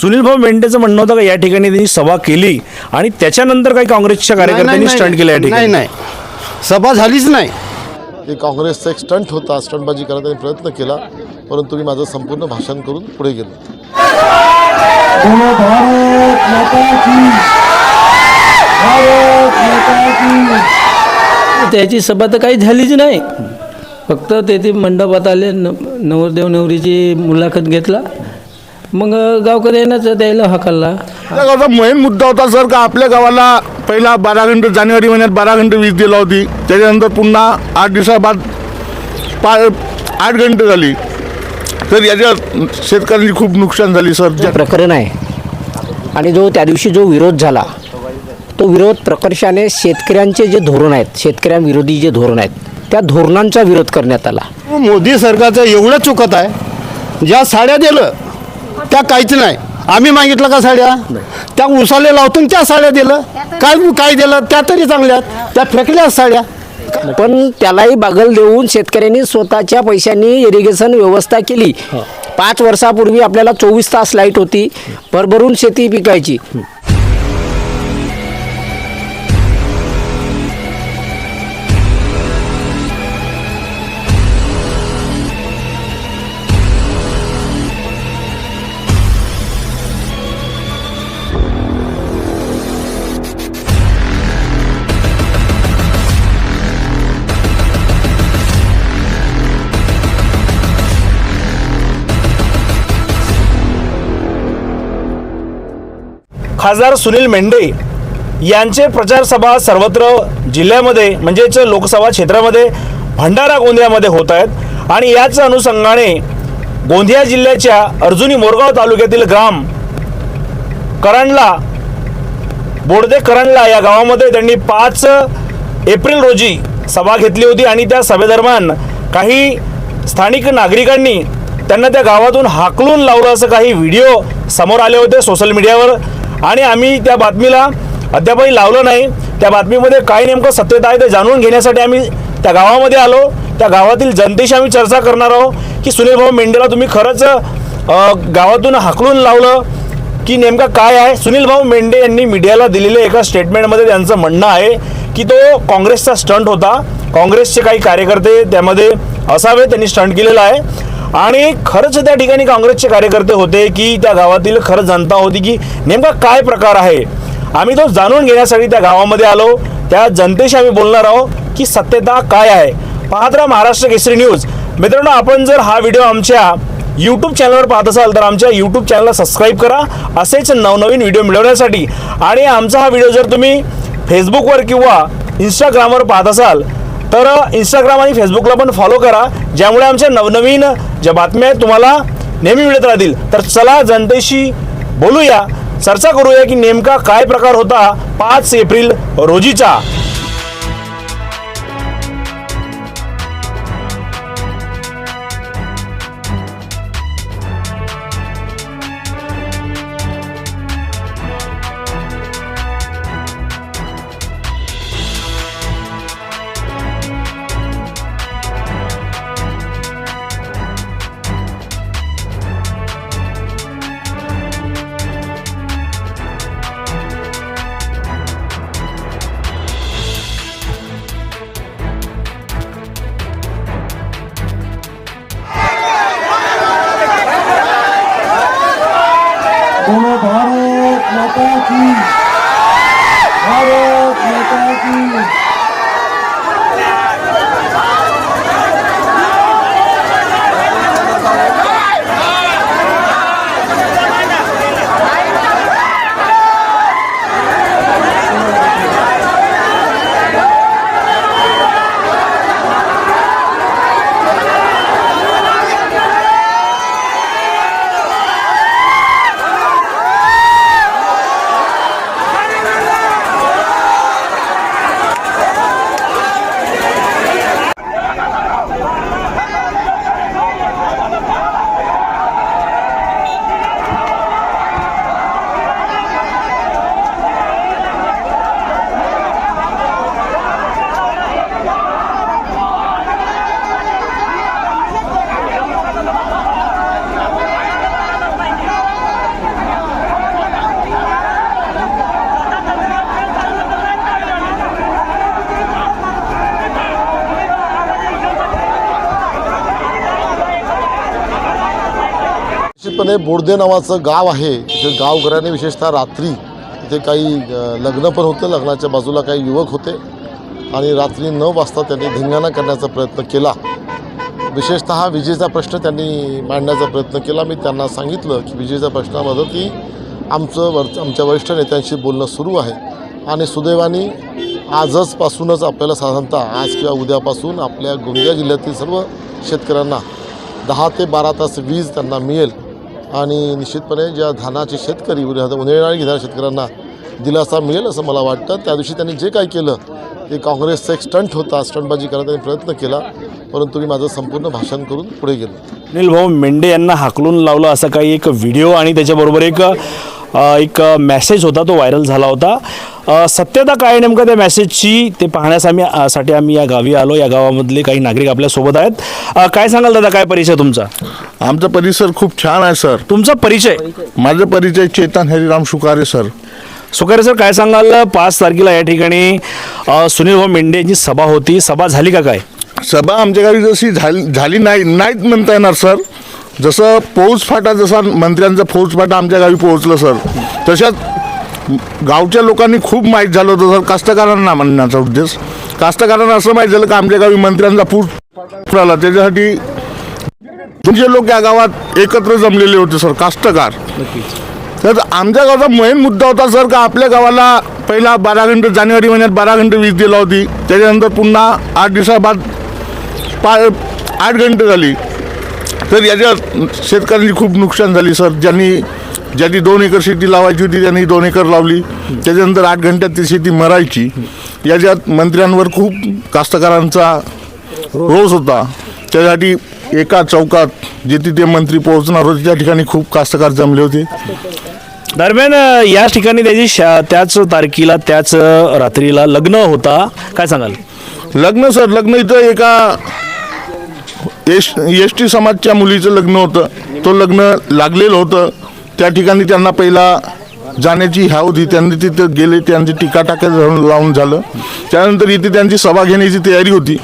सुनील भाऊ मेंढेचं म्हणणं होतं का या ठिकाणी त्यांनी सभा केली आणि त्याच्यानंतर काही काँग्रेसच्या कार्यकर्त्यांनी स्टंट केलं या नाही ठिकाणी? नाही. सभा झालीच नाही. की काँग्रेसचा एक स्टंट होता स्टंटबाजी करायचा त्यांनी प्रयत्न केला परंतु मी माझं संपूर्ण भाषण करून पुढे गेलो. त्याची सभा तर काही झालीच नाही. फक्त तेथे मंडपात आले न नवरदेव नवरीची मुलाखत घेतला. मग गावकऱ्यांनाच द्यायला हकलला गावचा मेन मुद्दा होता सर का आपल्या गावाला पहिला बारा घंटे जानेवारी महिन्यात बारा घंटे वीज दिला होती. त्याच्यानंतर पुन्हा आठ दिवसाबाद पा आठ घंटे झाली. तर याच्यात शेतकऱ्यांची खूप नुकसान झाली सर. ज्या- प्रकरण आहे आणि जो त्या दिवशी जो विरोध झाला तो विरोध प्रकर्षाने शेतकऱ्यांचे जे धोरण आहेत शेतकऱ्यांविरोधी जे धोरण आहेत त्या धोरणांचा विरोध करण्यात आला. मोदी सरकारचं एवढं चुकत आहे ज्या साड्या दिलं त्या काहीच नाही. आम्ही मागितलं का साड्या? त्या उसाले लावतून त्या साड्या दिलं. काय काय दिलं? त्या तरी चांगल्या. त्या फेकल्याच साड्या. पण त्यालाही बागल देऊन शेतकऱ्यांनी स्वतःच्या पैशांनी इरिगेशन व्यवस्था केली. पाच वर्षापूर्वी आपल्याला चोवीस तास लाइट होती. भरभरून शेती पिकायची. खासदार सुनील मेंढे यांचे प्रचार सभा सर्वत्र जिल्ह्यामध्ये म्हणजेच लोकसभा क्षेत्रामध्ये भंडारा गोंदियामध्ये होत आहेत. आणि याच अनुषंगाने गोंदिया जिल्ह्याच्या अर्जुनी मोरगाव तालुक्यातील ग्राम करंडला बोडदे करंडला या गावामध्ये त्यांनी पाच एप्रिल रोजी सभा घेतली होती आणि त्या सभेदरम्यान काही स्थानिक नागरिकांनी त्यांना त्या गावातून हाकलून लावलं असं काही व्हिडिओ समोर आले होते सोशल मीडियावर. आणि आम्ही त्या बातमीला अद्यापही लावलं नाही. त्या बातमीमध्ये काय नेमकं सत्यता आहे ते जाणून घेण्यासाठी आम्ही त्या गावामध्ये आलो. त्या गावातील जनतेशी आम्ही चर्चा करणार आहोत की सुनील भाऊ मेंढेला तुम्ही खरंच गावातून हाकलून लावलं की नेमका काय आहे? सुनील भाऊ मेंढे यांनी मीडियाला दिलेल्या एका स्टेटमेंटमध्ये त्यांचं म्हणणं आहे की तो काँग्रेसचा स्टंट होता. काँग्रेसचे काही कार्यकर्ते त्यामध्ये असावे त्यांनी स्टंट केलेला आहे. आणि खरंच त्या ठिकाणी काँग्रेसचे कार्यकर्ते होते की त्या गावातील खरंच जनता होती की नेमका काय प्रकार आहे? आम्ही तो जाणून घेण्यासाठी त्या गावामध्ये आलो. त्या जनतेशी आम्ही बोलणार आहोत की सत्यता काय आहे? पाहत राहा महाराष्ट्र केसरी न्यूज. मित्रांनो आपण जर हा व्हिडिओ आमच्या यूट्यूब चॅनलवर पाहत असाल तर आमच्या यूट्यूब चॅनलला सबस्क्राईब करा. असेच नवनवीन व्हिडिओ मिळवण्यासाठी. आणि आमचा हा व्हिडिओ जर तुम्ही फेसबुकवर किंवा इंस्टाग्रामवर पाहत असाल तर इंस्टाग्राम आणि फेसबुकला पण फॉलो करा ज्यामुळे आमच्या नवनवीन ज्या बातम्या आहेत तुम्हाला नेहमी मिळत राहतील. तर चला जनतेशी बोलूया. चर्चा करूया की नेमका काय प्रकार होता पाच एप्रिल रोजीचा. निश्चितपणे बोडदे नावाचं गाव आहे. तिथे गावकऱ्यांनी विशेषतः रात्री तिथे काही लग्न पण होतं. लग्नाच्या बाजूला काही युवक होते. आणि रात्री नऊ वाजता त्यांनी धिंगाणा करण्याचा प्रयत्न केला. विशेषतः विजेचा प्रश्न त्यांनी मांडण्याचा प्रयत्न केला. मी त्यांना सांगितलं की विजेच्या प्रश्नामध्ये ती आमचं वर आमच्या वरिष्ठ नेत्यांशी बोलणं सुरू आहे. आणि सुदैवाने आजच पासूनच आपल्याला साधारणतः आज किंवा उद्यापासून आपल्या गोंदिया जिल्ह्यातील सर्व शेतकऱ्यांना दहा ते बारा तास वीज त्यांना मिळेल. आणि निश्चितपणे ज्या धानाचे शेतकरी उन्हाळी घेणाऱ्या शेतकऱ्यांना दिलासा मिळेल असं मला वाटतं. त्या दिवशी त्यांनी जे काही केलं ते काँग्रेसचा एक स्टंट होता. स्टंटबाजी करायला त्यांनी प्रयत्न केला परंतु मी माझं संपूर्ण भाषण करून पुढे गेलो. अनिल भाऊ मेंढे यांना हाकलून लावलं असा काही एक व्हिडिओ आणि त्याच्याबरोबर एक एक मेसेज होता तो व्हायरल झाला होता. सत्यता काय नेमकं त्या मेसेजची ते पाहण्यास आम्ही साठी आम्ही या गावी आलो. या गावामधले काही नागरिक आपल्यासोबत आहेत. काय सांगाल दादा काय परिचय तुमचा? आमचा परिसर खूप छान आहे सर. तुमचा परिचय? माझा परिचय चेतन हरिराम सुकारे सर. सुकारे सर काय सांगाल? पाच तारखेला या ठिकाणी सुनील भाऊ मेंढे यांची सभा होती. सभा झाली का काय? सभा आमच्या गावी जशी झाली झाली नाही नाहीत म्हणता येणार सर. जसं फौज फाटा जसा मंत्र्यांचा फौजफाटा आमच्या गावी पोहोचलं सर तशाच गावच्या लोकांनी खूप माहीत झालं होतं सर कास्तकारांना म्हणण्याचा उद्देश. कास्तकारांना असं माहीत झालं की आमच्या गावी मंत्र्यांचा फूट आला त्याच्यासाठी तुमचे लोक या गावात एकत्र जमलेले होते सर कास्तकार. तर आमच्या गावाचा मेन मुद्दा होता सर का आपल्या गावाला पहिला बारा घंटे जानेवारी महिन्यात बारा घंटे वीज दिला होती. त्याच्यानंतर पुन्हा आठ दिवसाबाद पा आठ घंटे झाली. तर याच्यात शेतकऱ्यांची खूप नुकसान झाली सर. ज्यांनी ज्यांनी दोन एकर शेती लावायची होती त्यांनी दोन एकर लावली. त्याच्यानंतर आठ घंट्यात ती शेती मरायची. याच्यात मंत्र्यांवर खूप कास्तकारांचा रोष होता. त्यासाठी एका चौकात जे तिथे मंत्री पोहोचणार होते त्या ठिकाणी खूप कास्तकार जमले होते. दरम्यान या ठिकाणी त्याची शा- त्याच तारखेला त्याच रात्रीला लग्न होता. काय सांगाल? लग्न सर. लग्न इथं एका एस एस टी समाजच्या मुलीचं लग्न होतं. तो लग्न लागलेलं होतं. त्या ठिकाणी त्यांना पहिला जाण्याची ह्या होती. त्यांनी तिथं गेले त्यांची टीका टाका लावून झालं. त्यानंतर इथे त्यांची सभा घेण्याची तयारी होती.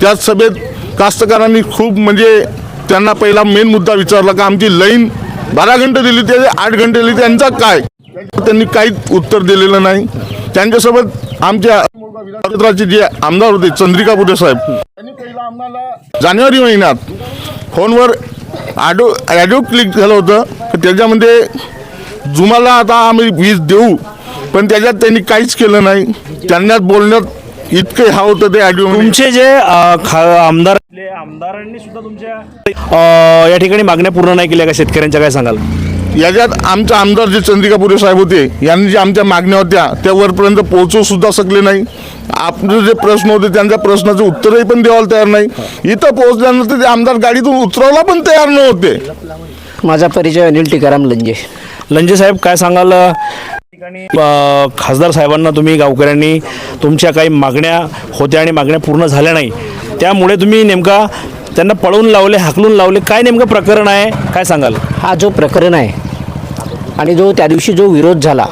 त्याच सभेत कास्तकारांनी खूप म्हणजे त्यांना पहिला मेन मुद्दा विचारला का आमची लाईन बारा घंटे दिली ते आठ घंटे दिली त्यांचा काय? त्यांनी काहीच उत्तर दिलेलं नाही. त्यांच्यासोबत आमच्या क्षेत्राचे जे आमदार होते चंद्रिका पुरे साहेब. त्यांनी पहिला आम्हाला जानेवारी महिन्यात फोनवर ऑडिओ ऑडिओ क्लिक झालं होतं त्याच्यामध्ये जुमाला आता आम्ही वीज देऊ पण त्याच्यात त्यांनी काहीच केलं नाही. त्यांना बोलण्यात इतकं हा होतं ते ऑडिओ तुमचे जे अ, खा- आमदार आमदारांनी सुद्धा तुमच्या या ठिकाणी मागण्या पूर्ण नाही केल्या का? शेतकऱ्यांच्या काय सांगाल? याच्यात आमचे आमदार जे चंद्रिकापुरे साहेब होते यांनी जे आमच्या मागण्या होत्या त्या वरपर्यंत पोहोचू सुद्धा शकले नाही. आपले जे प्रश्न होते त्यांच्या प्रश्नाचे उत्तरही पण द्यायला तयार नाही. इथं पोहोचल्यानंतर ते आमदार गाडीतून उतरवला पण तयार नव्हते. माझा परिचय अनिल टिकाराम लंजे. लंजे साहेब काय सांगाल? अ, ठिकाणी अ, खासदार साहेबांना तुम्ही गावकऱ्यांनी तुमच्या काही मागण्या होत्या आणि मागण्या पूर्ण झाल्या नाही. त्यामुळे तुम्ही नेमका त्यांना पळवून लावले हाकलून लावले काय नेमकं प्रकरण आहे? काय सांगाल? हा जो प्रकरण आहे आणि जो त्या दिवशी जो विरोध झाला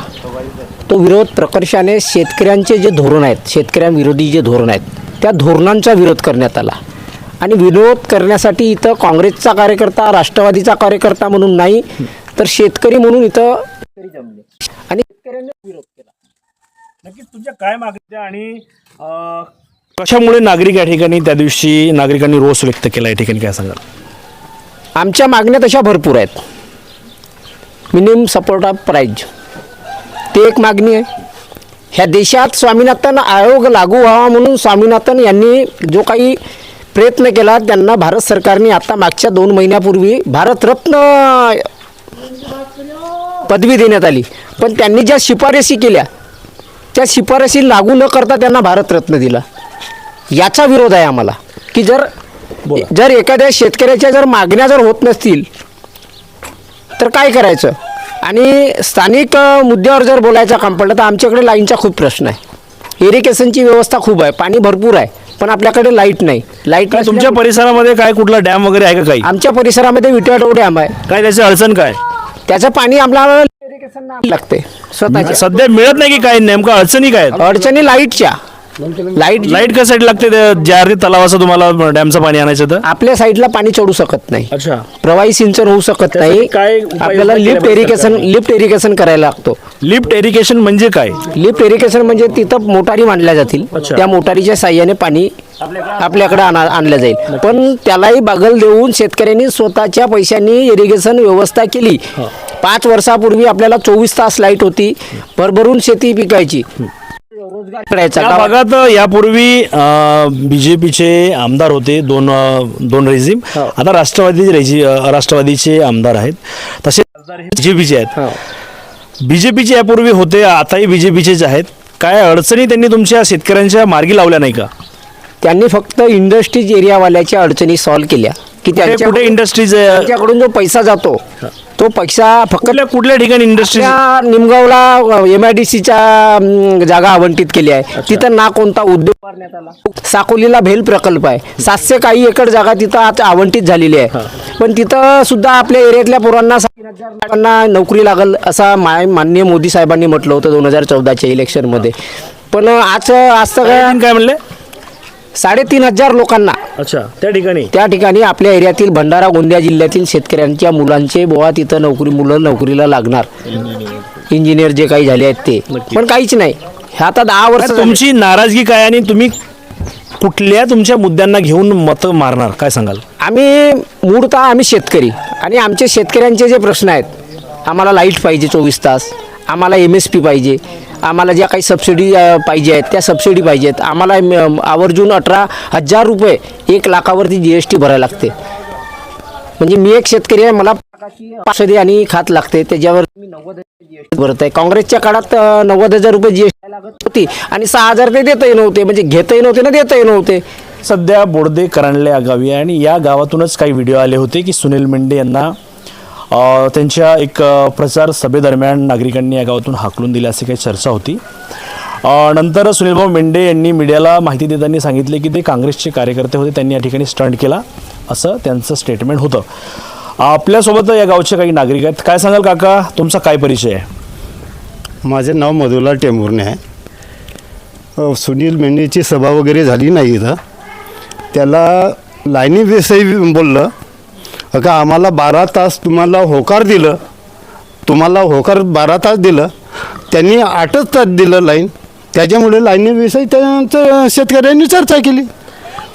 तो विरोध प्रकर्षाने शेतकऱ्यांचे जे धोरण आहेत शेतकऱ्यांविरोधी जे धोरण आहेत त्या धोरणांचा विरोध करण्यात आला. आणि विरोध करण्यासाठी इथं काँग्रेसचा कार्यकर्ता राष्ट्रवादीचा कार्यकर्ता म्हणून नाही तर शेतकरी म्हणून इथं आणि शेतकऱ्यांनी विरोध केला. नक्कीच तुमच्या काय मागण्या आणि कशामुळे नागरिक या ठिकाणी त्या दिवशी नागरिकांनी रोष व्यक्त केला? या ठिकाणी काय सांगाल? आमच्या मागण्या तशा भरपूर आहेत. मिनिमम सपोर्ट ऑफ प्राईज ती एक मागणी आहे. ह्या देशात स्वामीनाथन आयोग लागू व्हावा म्हणून स्वामीनाथन यांनी जो काही प्रयत्न केला त्यांना भारत सरकारने आता मागच्या दोन महिन्यापूर्वी भारतरत्न पदवी देण्यात आली. पण त्यांनी ज्या शिफारसी केल्या त्या शिफारसी लागू न करता त्यांना भारतरत्न दिला. याचा विरोध आहे आम्हाला. की जर जर एखाद्या शेतकऱ्याच्या जर मागण्या जर होत नसतील तर काय करायचं? आणि स्थानिक मुद्द्यावर जर बोलायचा काम पडलं तर आमच्याकडे लाईनचा खूप प्रश्न आहे. इरिगेशनची व्यवस्था खूप आहे. पाणी भरपूर आहे पण आपल्याकडे लाइट नाही. लाइट काय तुमच्या परिसरामध्ये काय कुठला डॅम वगैरे आहे का काही? आमच्या परिसरामध्ये विटवाटो डॅम आहे. काय त्याची अडचण काय? त्याचं पाणी आम्हाला लागते स्वतःच्या. सध्या मिळत नाही की काय? नेमकं अडचणी काय आहेत? अडचणी लाईटच्या. लाइट लाइट कशासाठी लागते? त्या- ज्या अर्थी तलावाचं तुम्हाला डॅमचं पाणी आणायचं तर आपल्या साईडला पाणी चढू शकत नाही. अच्छा. प्रवाही सिंचन होऊ शकत नाही. काय उपाययोजना आपल्याला केल्या लिफ्ट पाहिजे इरिगेशन लिफ्ट इरिगेशन करायला लागतो. लिफ्ट एरिगेशन म्हणजे काय? लिफ्ट इरिगेशन म्हणजे तिथं मोटारी मांडल्या जातील. अच्छा. त्या मोटारीच्या साह्याने पाणी आपल्याकडे आणा आणलं जाईल. पण त्यालाही बागल देऊन शेतकऱ्यांनी स्वतःच्या पैशांनी इरिगेशन व्यवस्था केली. पाच वर्षापूर्वी आपल्याला चोवीस तास लाइट होती. भरभरून शेती पिकायची. रोजगार करायचा त्या गावात. भागात यापूर्वी बीजेपीचे आमदार होते दोन अं, दोन रेझिम. हो. आता राष्ट्रवादी रेझि अं, राष्ट्रवादीचे आमदार आहेत. तसे बीजेपीचे आहेत. हो. बीजेपीचे यापूर्वी होते आताही बीजेपीचेच आहेत. काय अडचणी त्यांनी तुमच्या शेतकऱ्यांच्या मार्गी लावल्या नाही का? त्यांनी फक्त इंडस्ट्रीज एरियावाल्याच्या अडचणी सॉल्व्ह केल्या. की त्यांच्या कुठे इंडस्ट्रीज त्यांच्याकडून जो पैसा जातो तो पैसा फक्त कुठल्या कुठल्या ठिकाणी इंडस्ट्रीज त्या निमगावला एम आय डी सीच्या जागा आवंटित केली आहे. तिथं ना कोणता उद्योग करण्यात आला. साकोलीला भेल प्रकल्प आहे. सातशे काही एकर जागा तिथं आज आवंटित झालेली आहे. पण तिथं सुद्धा आपल्या एरियातल्या पोरांना हजार लोकांना नोकरी लागल असा माय माननीय मोदी साहेबांनी म्हटलं होतं दोन हजार चौदाच्या इलेक्शनमध्ये पण आज आज तर काय म्हणले? साडेतीन हजार लोकांना. अच्छा त्या ठिकाणी? त्या ठिकाणी आपल्या एरियातील भंडारा गोंदिया जिल्ह्यातील शेतकऱ्यांच्या मुलांचे बुवा तिथं नोकरी मुलं नोकरीला लागणार. इंजिनियर जे काही झाले आहेत ते. पण काहीच नाही. हे आता दहा वर्ष. तुमची नाराजगी काय आणि तुम्ही कुठल्या तुमच्या मुद्द्यांना घेऊन मत मारणार? काय सांगाल? आम्ही मूळतः आम्ही शेतकरी. आणि आमचे शेतकऱ्यांचे जे प्रश्न आहेत आम्हाला लाइट पाहिजे चोवीस तास. आम्हाला एम एस पी पाहिजे. आम्हाला ज्या काही सबसिडी पाहिजे आहेत त्या सबसिडी पाहिजेत आम्हाला आवर्जून अठरा हजार रुपये एक लाखावरती जी एस टी भरायला लागते. म्हणजे मी एक शेतकरी आहे मला औषधी आणि खात लागते. त्याच्यावर मी नव्वद हजार भरत आहे काँग्रेसच्या काळात नव्वद हजार रुपये जीएसटी लागत होती आणि सहा हजार ते देतही नव्हते. म्हणजे घेतही नव्हते ना देतही नव्हते. सध्या बोडदे करंडले या गावी आणि या गावातूनच काही व्हिडिओ आले होते की सुनील मेंढे यांना त्यांच्या एक प्रचार सभेदरम्यान नागरिकांनी या गावातून हाकलून दिल्या अशी काही चर्चा होती. नंतर सुनीलभाऊ मेंढे यांनी मीडियाला माहिती देताना सांगितले की ते काँग्रेसचे कार्यकर्ते होते त्यांनी या ठिकाणी स्टंट केला असं त्यांचं स्टेटमेंट होतं. आपल्यासोबत या गावचे काही नागरिक आहेत. काय सांगाल काका? तुमचा काय परिचय आहे? माझे नाव मधुलाल टेंभुर्णे आहे. सुनील मेंढेची सभा वगैरे झाली नाही इथं. त्याला लाईनीविषयी बोललं. का आम्हाला बारा तास तुम्हाला होकार दिलं. तुम्हाला होकार बारा तास दिलं. त्यांनी आठच तास दिलं लाईन. त्याच्यामुळे लाईनीविषयी त्यांचं शेतकऱ्यांनी चर्चा केली.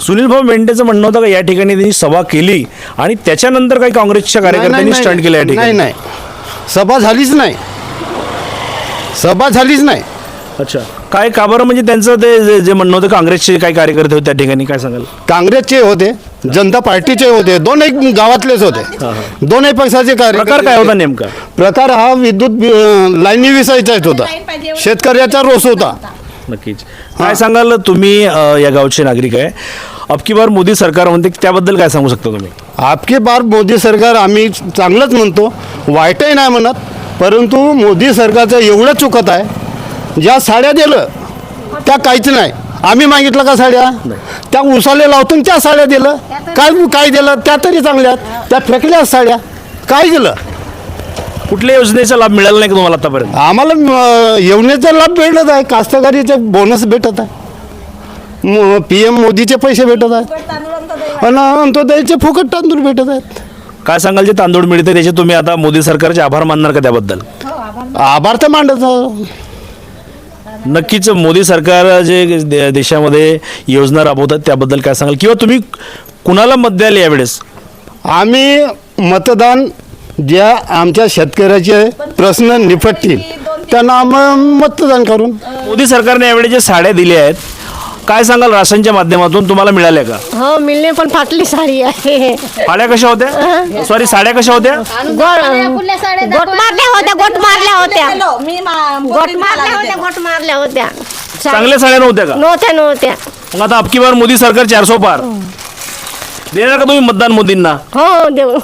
सुनील भाऊ मेंढेचं म्हणणं होतं का या ठिकाणी त्यांनी सभा केली आणि त्याच्यानंतर काही काँग्रेसच्या कार्यकर्त्यांनी नाही, स्टंट केलं या नाही ठिकाणी? नाही. सभा झालीच नाही. सभा झालीच नाही. अच्छा. काय का बरं? म्हणजे त्यांचं ते जे- जे म्हणणं होतं काँग्रेसचे काही कार्यकर्ते होते त्या ठिकाणी काय सांगाल? काँग्रेसचे होते जनता पार्टीचे होते दोनही गावातलेच होते. दोनही पक्षाचे प्रकार कार्यकर्ते काय होता होते. नेमका प्रकार हा विद्युत अं, लाईनी विषयीचाच होता. शेतकऱ्याचा रोष होता. नक्कीच. काय सांगाल तुम्ही अ, या गावचे नागरिक आहे? अबकी बार मोदी सरकार म्हणते की त्याबद्दल काय सांगू शकता तुम्ही? आपके बार मोदी सरकार आम्ही चांगलंच म्हणतो वाईटही नाही म्हणत परंतु मोदी सरकारचं एवढं चुकत आहे ज्या साड्या दिलं त्या काहीच नाही. आम्ही मागितलं का साड्या? त्या उसाले लावतून त्या साड्या दिलं. काय काय दिलं? त्या तरी चांगल्यात त्या फेकल्या साड्या. काय दिलं? कुठल्या योजनेचा लाभ मिळाला नाही का तुम्हाला आतापर्यंत? आम्हाला येवण्याचा लाभ भेटत आहे. कास्तकारीचे बोनस भेटत आहे. पी एम मोदीचे पैसे भेटत आहेत. आणि अंत्योदयचे फुकट तांदूळ भेटत आहेत. काय सांगाल जे तांदूळ मिळते त्याचे तुम्ही आता मोदी सरकारचे आभार मानणार का त्याबद्दल? आभार तर मांडत आहे. नक्कीच मोदी सरकार जे दे- देशामध्ये योजना राबवतात त्याबद्दल काय सांगाल? किंवा तुम्ही कुणाला मत द्याल यावेळेस? आम्ही मतदान ज्या आमच्या शेतकऱ्याचे प्रश्न निपटतील त्यांना आम्ही मतदान करून मोदी सरकारने यावेळी जे साड्या दिल्या आहेत काय सांगाल राशनच्या माध्यमातून? तुम्हाला मिळाल्या का? हो मिळणे पण फाटली साडी आहे. साड्या कशा होत्या? सॉरी साड्या कशा होत्या? गोट गोट मारल्या होत्या गोट मारल्या होत्या. मी गोट मारल्या होत्या गोट मारल्या होत्या. चांगल्या साड्या नव्हत्या का? नव्हत्या नव्हत्या. मग आता अबकी बार मोदी सरकार चारसो पार. देणार का तुम्ही मतदान मोदींना? हो देऊ.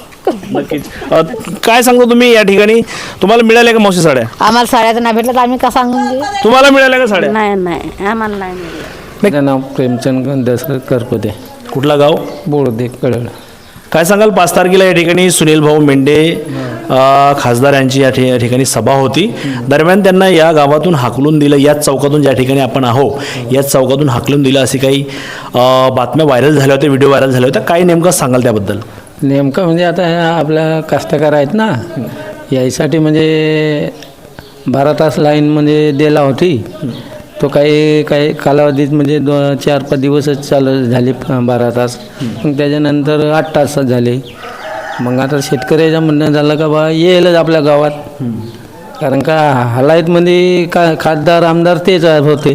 नक्कीच. अ, काय सांगतो तुम्ही या ठिकाणी? तुम्हाला मिळाल्या का मावशी साड्या? आम्हाला साड्याचं नाही भेटलं तर आम्ही का सांगून देऊ? तुम्हाला मिळाल्या का साड्या? नाही नाही. आम्हाला नाही मिळलं माझं नाव प्रेमचंद गंधस करपदे कुठला गाव? बोळदे कळलं. काय सांगाल पाच तारखेला या ठिकाणी सुनील भाऊ मेंढे अ, खासदार यांची या ठि- या ठिकाणी सभा होती. दरम्यान त्यांना या गावातून हाकलून दिलं. याच चौकातून ज्या ठिकाणी आपण आहो याच चौकातून हाकलून दिलं अशी काही अ, बातम्या व्हायरल झाल्या होत्या व्हिडिओ व्हायरल झाल्या होत्या. काय नेमकं सांगाल त्याबद्दल? नेमकं म्हणजे आता ह्या आपल्या कास्तकार आहेत ना यासाठी म्हणजे बारा तास लाईन म्हणजे दिला होती. तो काही काही कालावधीत म्हणजे दो चार पाच दिवसच चालू झाले बारा तास. मग त्याच्यानंतर आठ तासच झाले. मग आता शेतकऱ्याचं म्हणणं झालं का बा येईलच आपल्या गावात. कारण का हलायतमध्ये का खासदार आमदार तेच होते.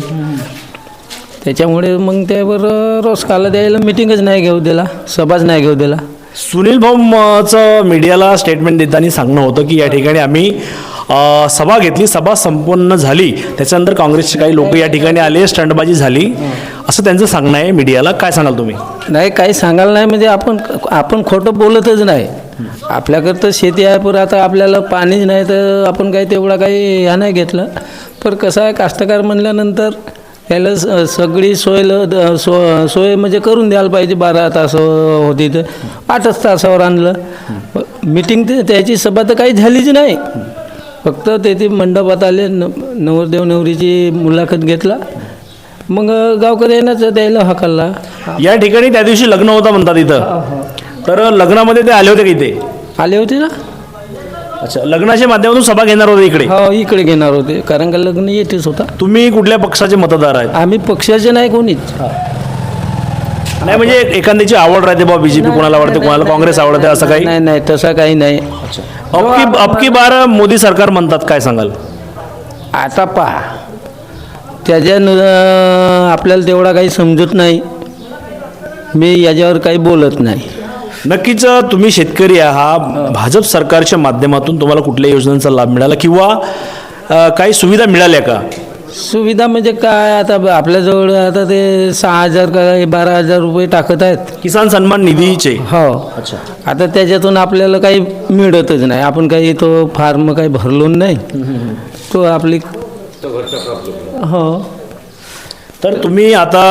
त्याच्यामुळे मग त्यावर रोज काला द्यायला मिटिंगच नाही घेऊ दिला सभाच नाही घेऊ दिला. सुनील भाऊचं मीडियाला स्टेटमेंट देताना सांगणं होतं की या ठिकाणी आम्ही सभा घेतली सभा संपन्न झाली. त्याच्यानंतर काँग्रेसचे काही लोक या ठिकाणी आले स्टंटबाजी झाली. असं त्यांचं सांगणं आहे मीडियाला. काय सांगाल तुम्ही? नाही काही सांगायला नाही. म्हणजे आपण आपण खोटं बोलतच नाही. आपल्याकडं तर शेती आहे पण आता आपल्याला पाणीच नाही तर आपण काही तेवढा काही ह्या नाही घेतलं. पण कसं आहे कास्तकार म्हणल्यानंतर त्याला स सगळी सोय ल- सो सोय म्हणजे करून द्यायला पाहिजे. बारा तास होती तर. आठच तासावर आणलं. मिटिंग ते त्याची सभा तर काही झालीच नाही. फक्त तेथे मंडपात आले. न नवरदेव नवरीची मुलाखत घेतला. मग गावकरी द्यायला हकलला या ठिकाणी त्या दिवशी लग्न होतं म्हणतात इथं. तर लग्नामध्ये ते आले होते का इथे? आले होते ना. अच्छा लग्नाच्या माध्यमातून सभा घेणार होते इकडे? हो इकडे घेणार होते कारण का लग्न येतेच होता. तुम्ही कुठल्या पक्षाचे मतदार आहेत? आम्ही पक्षाचे नाही कोणीच. नाही म्हणजे एखाद्याची आवड राहते बाबा बीजेपी कोणाला आवडते कोणाला काँग्रेस आवडते असं काही? नाही नाही तसं काही नाही. अबकी अबकी बार मोदी सरकार म्हणतात काय सांगाल? आता पहा. त्याच्यानं आपल्याला तेवढा काही समजत नाही. मी याच्यावर काही बोलत नाही. नक्कीच तुम्ही शेतकरी आहात. भाजप सरकारच्या माध्यमातून तुम्हाला कुठल्या योजनांचा लाभ मिळाला किंवा काही सुविधा मिळाल्या का? सुविधा म्हणजे काय? आता ब- आपल्याजवळ आता ते सहा हजार का बारा हजार रुपये टाकत आहेत. किसान सन्मान निधीचे. हो. अच्छा. आता त्याच्यातून आपल्याला काही मिळतच नाही. आपण काही तो फार्म काही भरलो नाही. तो आपली हो. तर तुम्ही आता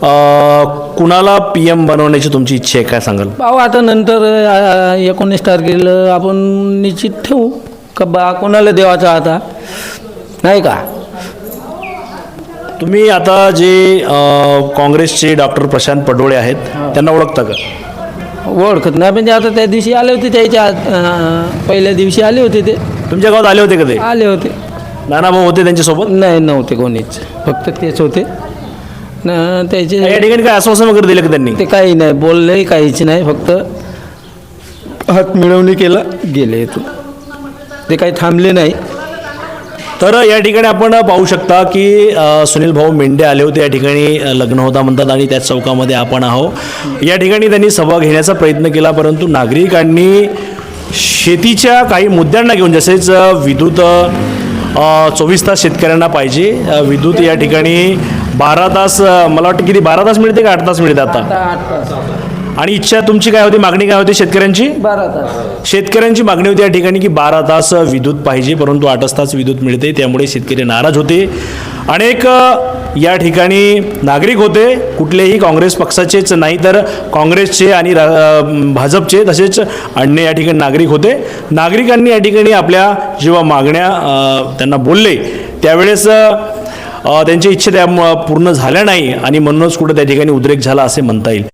कुणाला पी एम बनवण्याची तुमची इच्छा आहे? काय सांगाल? पाहू आता नंतर अ, एकोणीस तारखेला आपण निश्चित ठेवू. का बा कोणाला देवाचा आता? नाही का? तुम्ही आता जे अ, काँग्रेसचे डॉक्टर प्रशांत पडोळे आहेत त्यांना ओळखता का? ओळखत नाही. म्हणजे आता त्या दिवशी आले होते त्याच्या अ, पहिल्या दिवशी आले होते ते. तुमच्या गावात आले होते का ते? आले होते. नानाभाऊ होते त्यांच्यासोबत? नाही नव्हते कोणीच. फक्त तेच होते. न या त्याचे ठिकाणी काय आश्वासन वगैरे दिलं का त्यांनी? ते काही नाही बोलले काहीच नाही फक्त हात मिळवणी केला गेले इथून. ते काही थांबले नाही. तर या ठिकाणी आपण पाहू शकता की अ, सुनील भाऊ मेंढे आले होते या ठिकाणी अ, लग्न होता म्हणतात आणि त्याच चौकामध्ये आपण आहो या ठिकाणी त्यांनी सभा घेण्याचा प्रयत्न केला परंतु नागरिकांनी शेतीच्या काही मुद्द्यांना घेऊन जसेच अ, विद्युत अ, चोवीस तास शेतकऱ्यांना पाहिजे अ, विद्युत या ठिकाणी बारा तास मला वाटतं किती बारा तास मिळते का आठ तास मिळते आता? आठ तास. आणि इच्छा तुमची काय होती? मागणी काय होती शेतकऱ्यांची? बारा तास. शेतकऱ्यांची मागणी होती या ठिकाणी की बारा तास विद्युत पाहिजे परंतु आठच तास विद्युत मिळते त्यामुळे शेतकरी नाराज होते. अनेक या ठिकाणी नागरिक होते कुठलेही काँग्रेस पक्षाचेच नाही तर काँग्रेसचे आणि भाजपचे तसेच अन्य या ठिकाणी नागरिक होते. नागरिकांनी या ठिकाणी आपल्या जेव्हा मागण्या त्यांना बोलले त्यावेळेस त्यांच्या इच्छा त्या पूर्ण झाल्या नाही आणि म्हणूनच कुठं त्या ठिकाणी उद्रेक झाला असे म्हणता येईल.